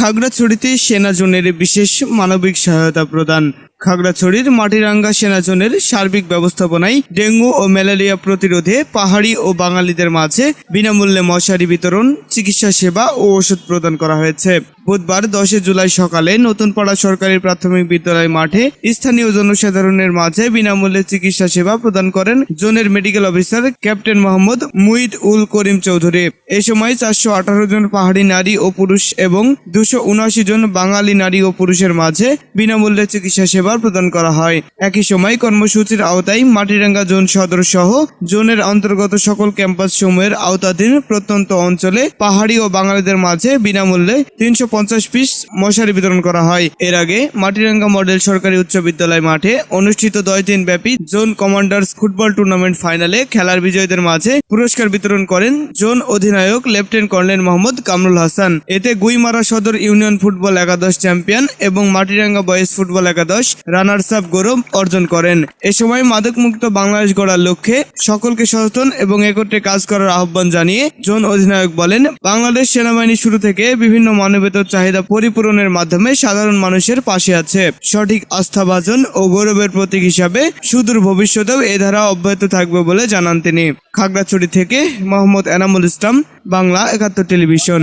খাগড়াছড়িতে সেনা জোনের বিশেষ মানবিক সহায়তা প্রদান খাগড়াছড়ির মাটিরাঙ্গা সেনা জোনের সার্বিক ব্যবস্থাপনায় ডেঙ্গু ও ম্যালেরিয়া প্রতিরোধে পাহাড়ি ও বাঙালিদের মাঝে বিনামূল্যে মশারি বিতরণ, চিকিৎসা সেবা ও ওষুধ প্রদান করা হয়েছে। বুধবার দশে জুলাই সকালে নতুনপাড়া সরকারি প্রাথমিক বিদ্যালয় মাঠে স্থানীয় জনসাধারণের মাঝে বিনামূল্যে চিকিৎসা সেবা প্রদান করেন জোনের medical officer captain Mohammad Muid Ul Karim Chowdhury. এ সময় চারশো আঠারো জন পাহাড়ি নারী ও পুরুষ এবং দুশো উনআশি জন বাঙালি নারী ও পুরুষের মাঝে বিনামূল্যে চিকিৎসা সেবা প্রদান করা হয়। একই সময় কর্মসূচির আওতায় মাটিরাঙ্গা জোন সদর সহ জোনের অন্তর্গত সকল ক্যাম্পাস সমূহের আওতাধীন প্রত্যন্ত অঞ্চলে পাহাড়ি ও বাঙালিদের মাঝে বিনামূল্যে তিনশো পঞ্চাশ পিস মশারি বিতরণ করা হয়। এর আগে মাটিরাঙ্গা মডেল সরকারি উচ্চ বিদ্যালয় মাঠে অনুষ্ঠিত দশ দিন ব্যাপী জোন কমান্ডার্স ফুটবল টুর্নামেন্ট ফাইনালে খেলার বিজয়ীদের মাঝে পুরস্কার বিতরণ করেন জোন অধিনায়ক লেফটেন্যান্ট কর্নেল মোহাম্মদ কামরুল হাসান। এতে গুইমারা সদর ইউনিয়ন ফুটবল একাদশ চ্যাম্পিয়ন এবং মাটিরাঙ্গা বয়েজ ফুটবল একাদশ রানার্স আপ গৌরব অর্জন করেন। এ সময় মাদকমুক্ত বাংলাদেশ গড়ার লক্ষ্যে সকলকে সচেতন এবং একত্রে কাজ করার আহ্বান জানিয়ে জোন অধিনায়ক বলেন, বাংলাদেশ সেনাবাহিনী শুরু থেকে বিভিন্ন মানবেতর চাহিদা পরিপূরণের মাধ্যমে সাধারণ মানুষের পাশে আছে। সঠিক আস্থাভাজন ও গৌরবের প্রতীক হিসাবে সুদূর ভবিষ্যতেও এ ধারা অব্যাহত থাকবে বলে জানান তিনি। খাগড়াছড়ি থেকে মোহাম্মদ এনামুল ইসলাম, বাংলা একাত্তর টেলিভিশন।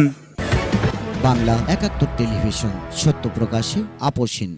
বাংলা একাত্তর টেলিভিশন, সত্য প্রকাশে আপোষহীন